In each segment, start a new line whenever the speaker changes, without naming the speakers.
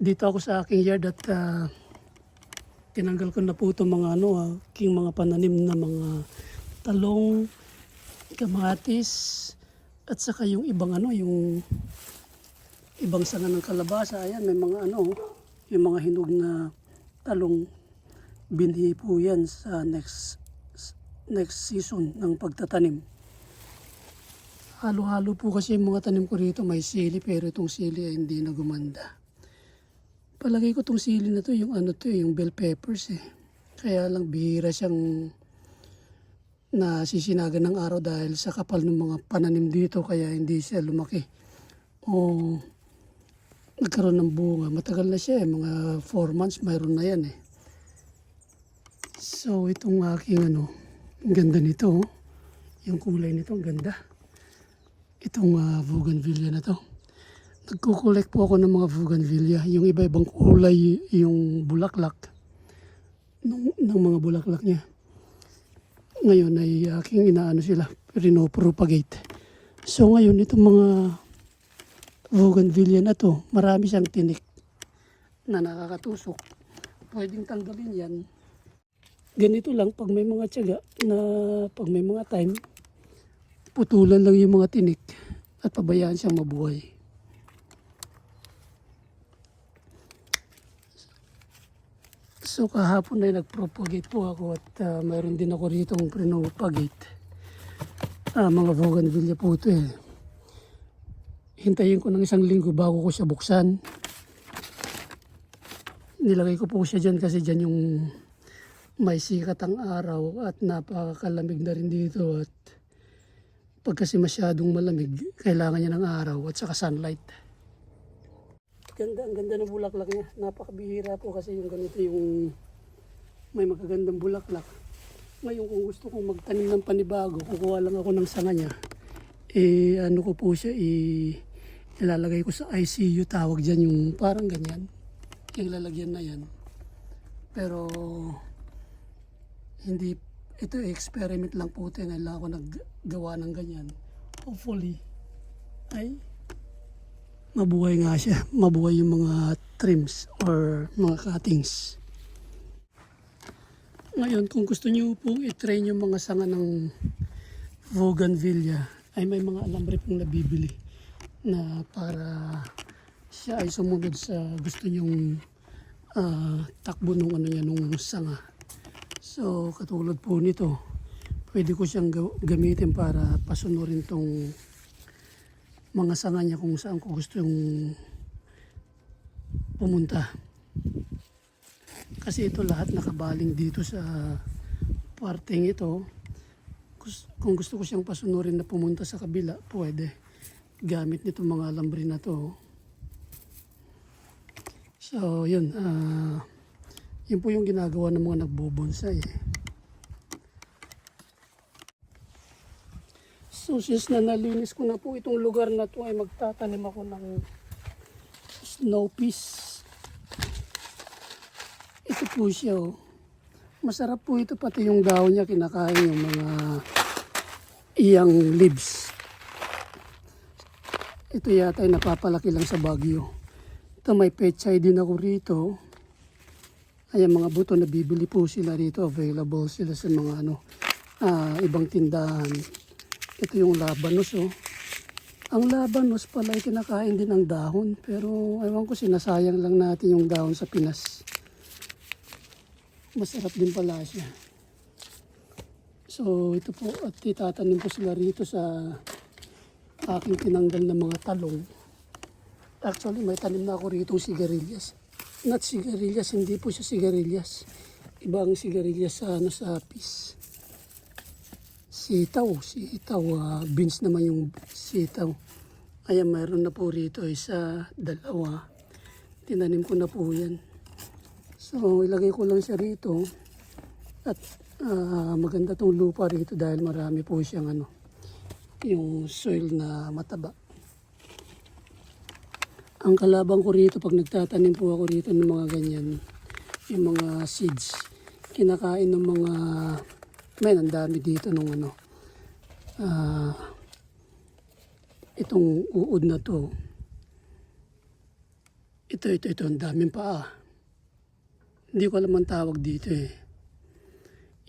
dito ako sa aking yard at ah, tinanggal ko na po itong mga ano, ah, aking mga pananim na mga talong, kamatis, at saka yung ibang ano, yung ibang sanga ng kalabasa. Ayan, may mga ano, yung mga hinog na talong binhi po yan sa next next season ng pagtatanim. Halo-halo po kasi yung mga tanim ko rito may sili pero itong sili ay hindi na gumanda. Palagay ko itong sili na to yung ano to yung bell peppers eh. Kaya lang bihira siyang nasisinagan ng araw dahil sa kapal ng mga pananim dito kaya hindi siya lumaki. O nagkaroon ng bunga. Matagal na siya eh, mga 4 months mayroon na yan eh. So itong aking ano, ang ganda nito. oh. Yung kulay nito, ang ganda. Itong uh, bougainvillea na to. Nagkukolek po ako ng mga bougainvillea. Yung iba-ibang kulay, yung bulaklak. Ng, ng mga bulaklak niya. Ngayon ay aking inaano sila, pinopropagate. So ngayon, itong mga bougainvillea na to, marami siyang tinik na nakakatusok. Pwedeng tanggalin yan ganito lang pag may mga tiyaga na pag may mga time putulan lang yung mga tinik at pabayaan siyang mabuhay. So kahapon ay nagpropagate po ako at uh, mayroon din ako rito ang pinopagate. Ah, mga bougainvillea po ito eh. Hintayin ko ng isang linggo bago ko siya buksan. Nilagay ko po siya dyan kasi dyan yung may sikat ang araw at napakalamig na rin dito at pag kasi masyadong malamig, kailangan niya ng araw at saka sunlight. Ganda, ang ganda ng bulaklak niya. Napakabihira po kasi yung ganito yung may magagandang bulaklak. Ngayon kung gusto kong magtanim ng panibago, kukuha lang ako ng sanga niya. Eh ano ko po siya, eh, ilalagay ko sa ICU, tawag dyan yung parang ganyan. Yung lalagyan na yan. Pero hindi ito experiment lang po ito nila ako naggawa ng ganyan hopefully ay mabuhay nga siya. Mabuhay yung mga trims or mga cuttings. Ngayon kung gusto niyo pong i-train yung mga sanga ng Bougainvillea ay may mga alambre pong nabibili na para siya ay sumunod sa gusto niyong ah, takbo nung ano niya nung sanga. So, katulad po nito, pwede ko siyang gamitin para pasunurin tong mga sanga niya kung saan ko gusto yung pumunta. Kasi ito lahat nakabaling dito sa parteng ito. Kung gusto ko siyang pasunurin na pumunta sa kabila, pwede. Gamit nito mga alambre na to. So, yun. ah yun po yung ginagawa ng mga nagbubonsay. Eh. So since na nalinis ko na po itong lugar na to ay magtatanim ako ng snow peas. Ito po siya oh. Masarap po ito pati yung dahon niya kinakain yung mga iyang leaves. Ito yata ay napapalaki lang sa Baguio. Ito may pechay din ako rito. Ayan mga buto na bibili po sila rito. Available sila sa mga ano, ah, ibang tindahan. Ito yung labanos oh. Ang labanos pala ay kinakain din ang dahon. Pero ewan ko sinasayang lang natin yung dahon sa Pinas. Masarap din pala siya. So ito po at itatanim ko sila rito sa aking tinanggal na mga talong. Actually may tanim na ako rito sigarilyas not sigarilyas, hindi po siya sigarilyas. Iba ang sigarilyas sa, ano, sa apis. Sitaw, sitaw, ah, beans naman yung sitaw. Ayan, mayroon na po rito isa, dalawa. Tinanim ko na po yan. So, ilagay ko lang siya rito. At ah, maganda tong lupa rito dahil marami po siyang ano, yung soil na mataba. Ang kalabang ko rito pag nagtatanim po ako rito ng mga ganyan, yung mga seeds, kinakain ng mga, men, ang dami dito nung ano, ah, itong uod na to. Ito, ito, ito. Ang daming paa. Hindi ko alam ang tawag dito eh.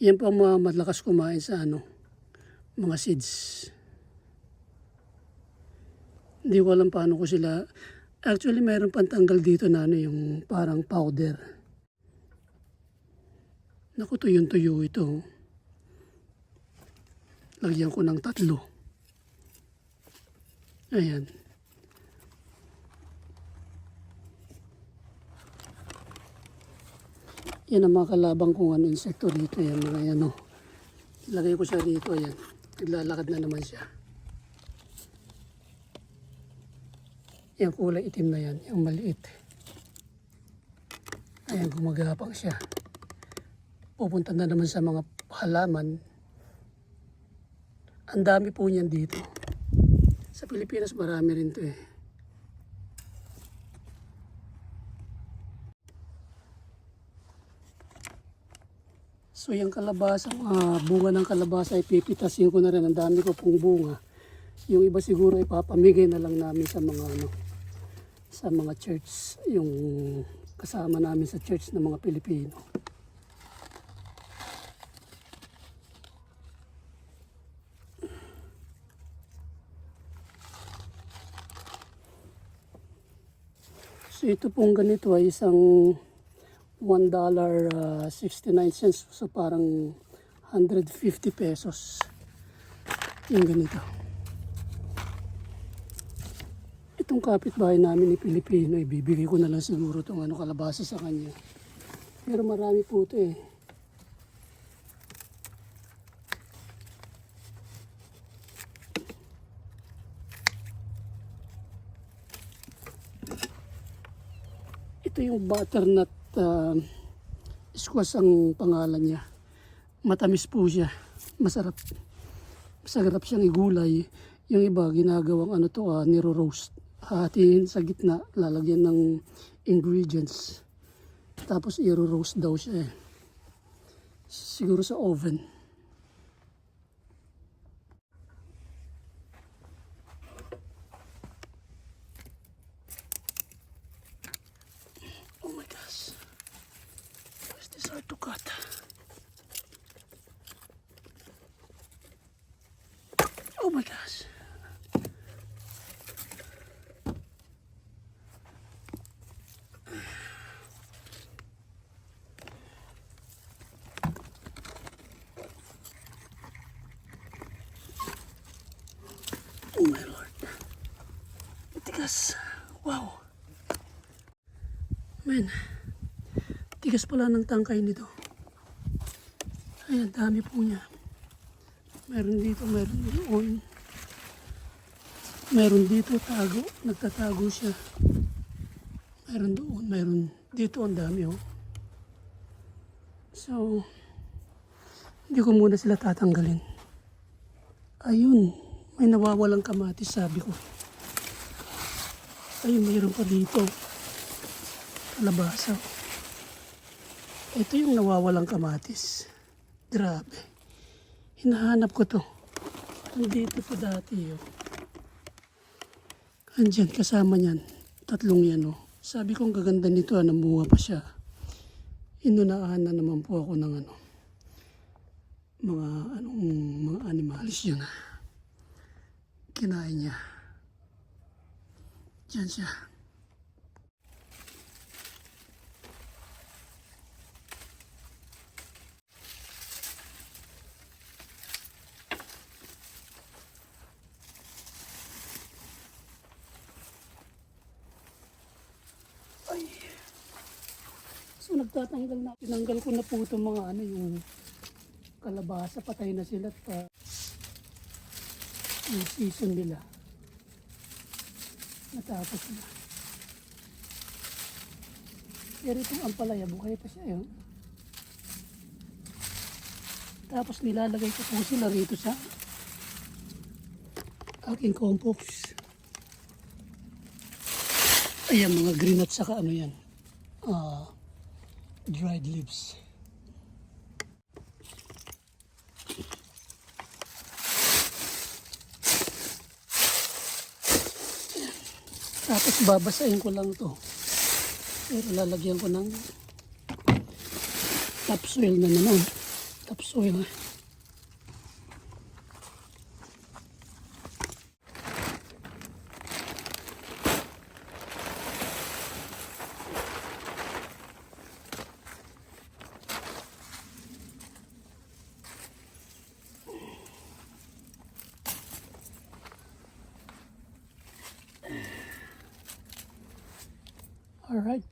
Yan po ang mga malakas kumain sa ano, mga seeds. Hindi ko alam paano ko sila. Actually, mayroon pantanggal dito na ano, yung parang powder. Naku, tuyong-tuyo ito. Lagyan ko ng tatlo. Ayan. Yan ang mga kalabang kung ano insekto dito. Yan mga yan o. Ilagay ko siya dito. Ayan. Naglalakad na naman siya. Yung kulay itim na yan. Yung maliit. Ayan, gumagapang siya. Pupunta na naman sa mga halaman. Ang dami po niyan dito. Sa Pilipinas marami rin to eh. So yung kalabasa, ah, bunga ng kalabasa ay pipitasin ko na rin. Ang dami ko pong bunga. Yung iba siguro ay papamigay na lang namin sa mga ano, sa mga church, yung kasama namin sa church ng mga Pilipino. Ito pong ganito ay isang $1.69 cents. So parang 150 pesos. Yung ganito. Itong kapitbahay namin ni Pilipino, ibibigay ko na lang siguro itong ano, kalabasa sa kanya. Pero marami po ito eh. Ito yung butternut uh, squash ang pangalan niya. Matamis po siya. Masarap. Masarap siyang igulay. Yung iba ginagawang ano to, uh, niro-roast. Hatiin sa gitna, lalagyan ng ingredients. Tapos i-roast daw siya eh. Siguro sa oven. Gott. Oh my gosh. Oh my lord. Look at this. Wow. Man. Tigas pala ng tangkay nito. Ayan, dami po niya. Meron dito, meron doon. Meron dito, tago. Nagtatago siya. Meron doon, meron dito. Ang dami, oh. So, hindi ko muna sila tatanggalin. Ayun, may nawawalang kamatis, sabi ko. Ayun, mayroon pa dito kalabasa. Ito yung nawawalang kamatis. Grabe. Hinahanap ko to. Nandito pa dati. Oh. Andyan, kasama niyan. Tatlong yan. Oh. Sabi ko ang gaganda nito. Ah, namuha pa siya. Inunaan na naman po ako ng ano. Mga anong mga animalis yun. Kinain niya. Diyan siya. Ay. So nagtatanggal na. Tinanggal ko na po itong mga ano yung kalabasa. Patay na sila at pa yung season nila. Natapos na. Pero itong ampalaya, buhay pa siya yun. Tapos nilalagay ko po sila rito sa aking compost. Ayan, mga green at saka ano yan. ah dried leaves. Tapos babasahin ko lang to. Pero lalagyan ko ng topsoil na naman. Topsoil na. right.